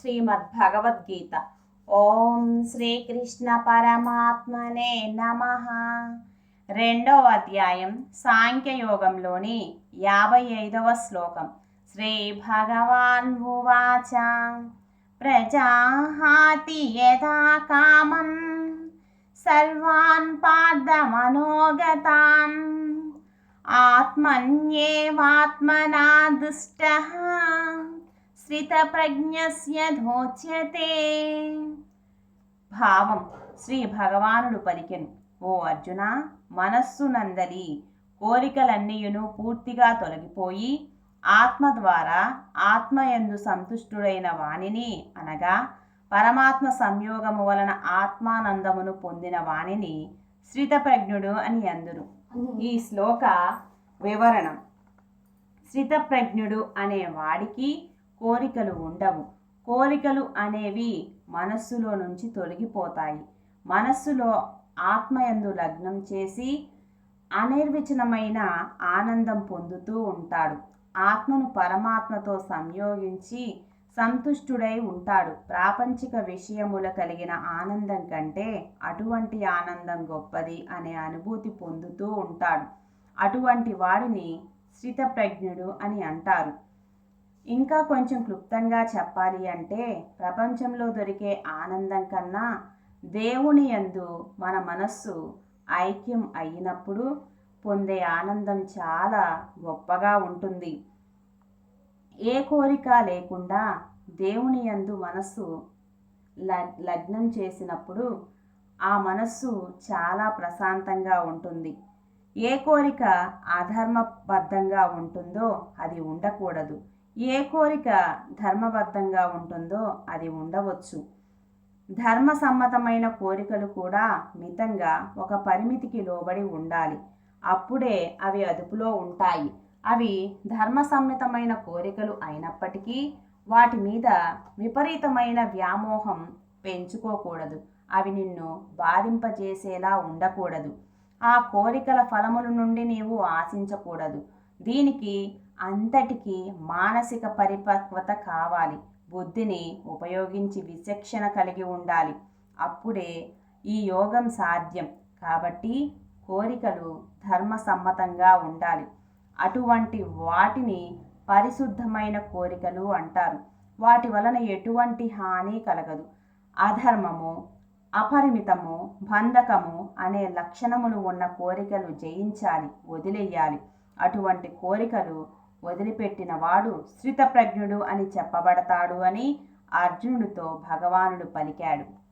శ్రీమద్భగవద్గీత ఓం శ్రీకృష్ణ పరమాత్మనే నమ రెండవ అధ్యాయం సాంఖ్యయోగంలోని యాభై ఐదవ శ్లోకం. శ్రీ భగవాన్ ఉవాచ ప్రజాహాతి యథా కామం సర్వాన్ పార్థమనోగతాన్ ఆత్మన్యేవాత్మనా దుష్ట। శ్రితప్రజ్ఞస్య ధోచ్యతే భావం శ్రీ భగవానుడు పలికెను. ఓ అర్జున మనస్సు నందలి. కోరికలన్నీయును పూర్తిగా తొలగిపోయి ఆత్మ ద్వారా ఆత్మయందు సంతుష్టుడైన వాణిని అనగా పరమాత్మ సంయోగము వలన ఆత్మానందమును పొందిన వాణిని శ్రితప్రజ్ఞుడు అని అందురు ఈ శ్లోక వివరణం. శ్రితప్రజ్ఞుడు అనే వాడికి కోరికలు ఉండవు. కోరికలు అనేవి మనస్సులో నుంచి తొలగిపోతాయి. మనస్సులో ఆత్మయందు లగ్నం చేసి అనిర్వచనమైన ఆనందం పొందుతూ ఉంటాడు. ఆత్మను పరమాత్మతో సంయోగించి సంతుష్టుడై ఉంటాడు. ప్రాపంచిక విషయముల కలిగిన ఆనందం కంటే అటువంటి ఆనందం గొప్పది అనే అనుభూతి పొందుతూ ఉంటాడు. అటువంటి వాడిని స్థితప్రజ్ఞుడు అని అంటారు. ఇంకా కొంచెం క్లుప్తంగా చెప్పాలి అంటే ప్రపంచంలో దొరికే ఆనందం కన్నా దేవుని యందు మన మనస్సు ఐక్యం అయినప్పుడు పొందే ఆనందం చాలా గొప్పగా ఉంటుంది. ఏ కోరిక లేకుండా దేవుని యందు మనస్సు లగ్నం చేసినప్పుడు ఆ మనస్సు చాలా ప్రశాంతంగా ఉంటుంది. ఏ కోరిక అధర్మబద్ధంగా ఉంటుందో అది ఉండకూడదు. ఏ కోరిక ధర్మబద్ధంగా ఉంటుందో అది ఉండవచ్చు. ధర్మసమ్మతమైన కోరికలు కూడా మితంగా ఒక పరిమితికి లోబడి ఉండాలి. అప్పుడే అవి అదుపులో ఉంటాయి. అవి ధర్మసమ్మితమైన కోరికలు అయినప్పటికీ వాటి మీద విపరీతమైన వ్యామోహం పెంచుకోకూడదు. అవి నిన్ను బాధింపజేసేలా ఉండకూడదు. ఆ కోరికల ఫలముల నుండి నీవు ఆశించకూడదు. దీనికి అంతటికీ మానసిక పరిపక్వత కావాలి. బుద్ధిని ఉపయోగించి విచక్షణ కలిగి ఉండాలి. అప్పుడే ఈ యోగం సాధ్యం. కాబట్టి కోరికలు ధర్మసమ్మతంగా ఉండాలి. అటువంటి వాటిని పరిశుద్ధమైన కోరికలు అంటారు. వాటి వలన ఎటువంటి హాని కలగదు. అధర్మము అపరిమితము బంధకము అనే లక్షణములు ఉన్న కోరికలు జయించాలి వదిలేయాలి. అటువంటి కోరికలు వదిలిపెట్టిన వాడు శ్రితప్రజ్ఞుడు అని చెప్పబడతాడు అని అర్జునుడితో భగవానుడు పలికాడు.